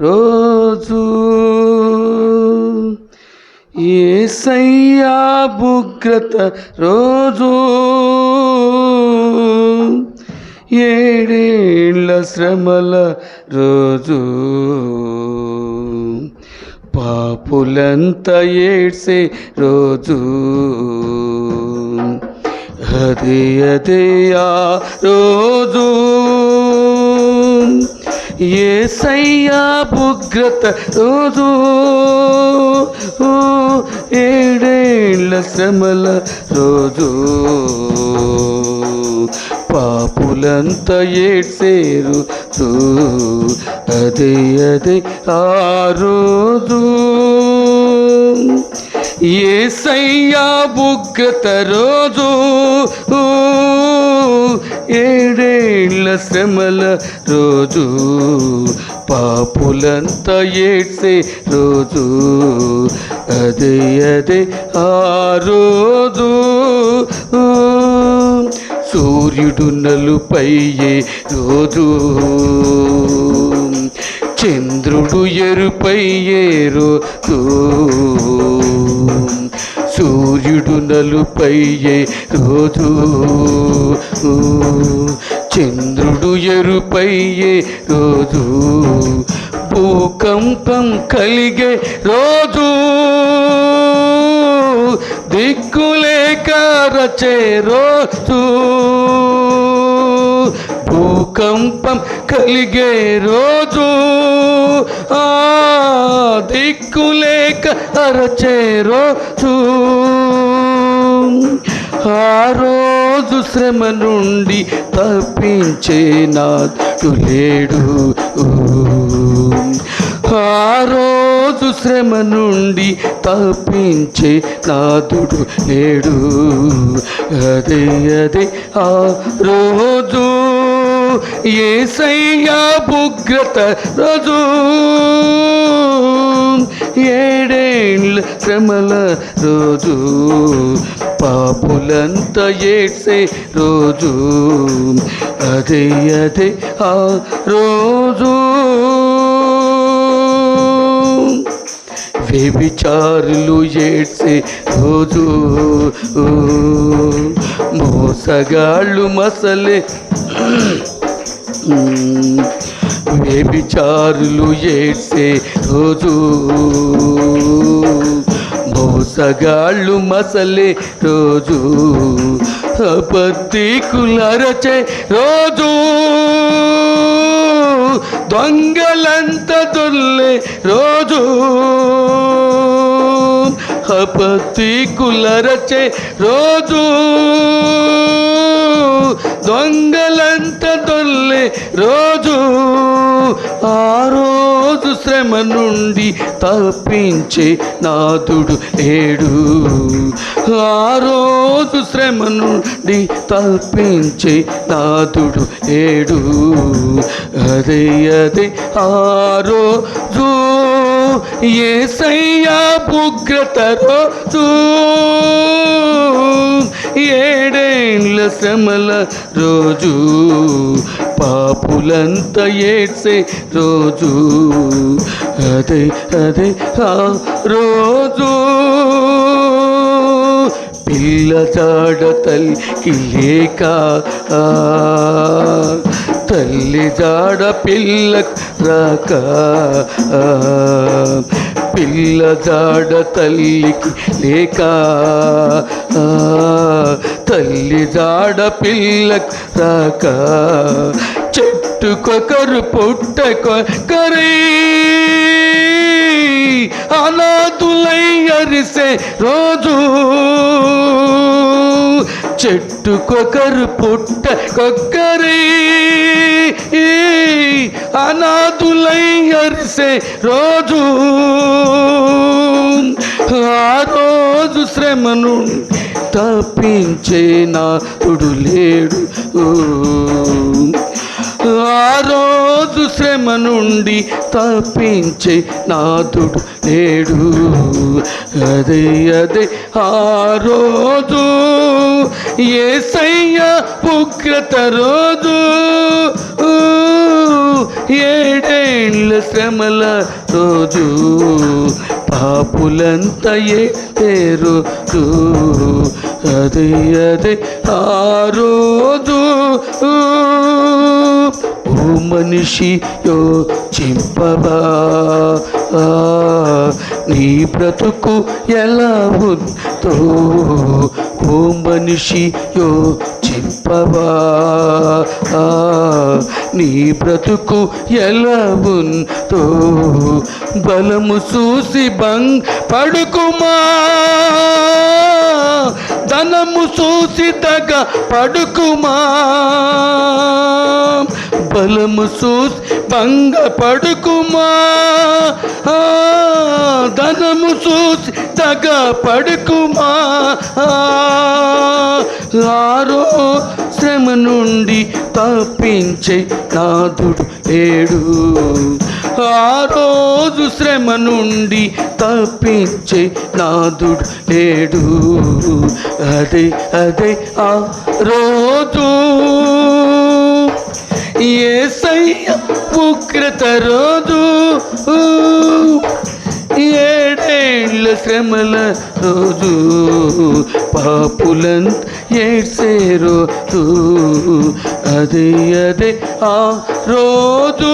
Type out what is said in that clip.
రోజు ఏసయ్యా భుగ్రత రోజు ఏడేళ్ళ శ్రమల రోజు పాపులంత ఏడ్సే రోజు అదే అదే ఆ రోజు ఏసయ్యా భుగ్రత రోజు ఏడేళ్ళ శ్రమల రోజు. పాపులంతా ఏడ్సేరు అదే అదే ఆ రోజు. ఏసయ్యా బుగ్గత రోజు ఏడేళ్ళ శ్రమల రోజు పాపులంతా ఏడ్సే రోజు. అదే అదే ఆ రోజు. సూర్యుడు నలుపయ్యే రోజు. చంద్రుడు ఎరుపయ్యే రోజు. సూర్యుడు నలుపయ్యే రోజు. చంద్రుడు ఎరుపయ్యే రోజు. భూకంపం కలిగే రోజు. దిక్కులేక రచే రోజు. భూకంపం కలిగే రోజు. దిక్కులేక అరచే అరచేరో ఆ రోజు శ్రమ నుండి తప్పించే నాడు లేడు. ఆ రోజు శ్రమ నుండి తప్పించే నాదుడు లేడు. అదే అదే ఆ రోజు ఏసయ్యా ఉగ్రత రజు. ఏడేళ్ళు శ్రమల రోజు. పాపులంత ఏడ్సే రోజు. అదే అదే ఆ రోజు. వ్యభిచారులు ఏడ్సే రోజు. మోసగాళ్ళు మసలే. వ్యభిచారులు ఏడ్సే రోజు. మోసగాళ్ళు మసలే రోజు. అబద్ధికులరచే రోజు. దొంగలంత దొల్లే రోజు. అపత్తికులరచే రోజు దొంగలంత దొల్లే రోజు. ఆ రోజు శ్రమ నుండి తప్పించే నాదుడు ఏడు. ఆ రోజు శ్రమ నుండి తప్పించే నాదుడు ఏడు. అదే అదే ఆరో ఏసయ్యా బుగ్రత రోజు. ఏడేళ్ళ శ్రమల రోజు. పాపులంత ఏడ్సే రోజు. అదే అదే ఆ రోజు. పిల్ల చాడ తల్లికి లేక. తల్లి జాడ పిల్లకు రాక పిల్ల జాడ తల్లికి లేక తల్లి జాడ పిల్లకు రాక చెట్టుకొకరు పుట్టకొకరే అనాథులై అరిసే రోజు. చెట్టుకొకరు పుట్ట కొక్కరి. అనాథులై అరిసే రోజు. ఆ రోజు శ్రమను తప్పించే నా తుడు లేడు. ఆ రోజు శ్రమ నుండి తప్పించే నాదుడు నేడు. అదే అదే ఆ రోజు ఏసయ్య ఉగ్రత రోజు. ఏడేళ్ళ శ్రమల రోజు. పాపులంతయే ఏ రోజు అదే అదే ఆ రోజు ఓ మనిషి యో చింపవా. నీ బ్రతుకు ఎలా ఉందో. ఓ మనిషి యో చింపవా. నీ బ్రతుకు ఎలా ఉందో. బలము చూసి బంగ్ పడుకుమా ధనము చూసి తగ పడుకుమా? బలము చూసి భంగ పడుకుమా? ధనము చూసి తగ పడుకుమా? ఆ, ఆరో శ్రమ నుండి తప్పించే నాదుడు ఏడు. ఆ రోజు శ్రమ నుండి తప్పించే నాదుడు లేడు. అదే అదే ఆ రోజు. ఏసయ్య ఉగ్రత రోజు. ఏడేళ్ళ శ్రమల రోజు. పాపులంత ఏడ్సే రోజు. అదే అదే ఆ రోజు.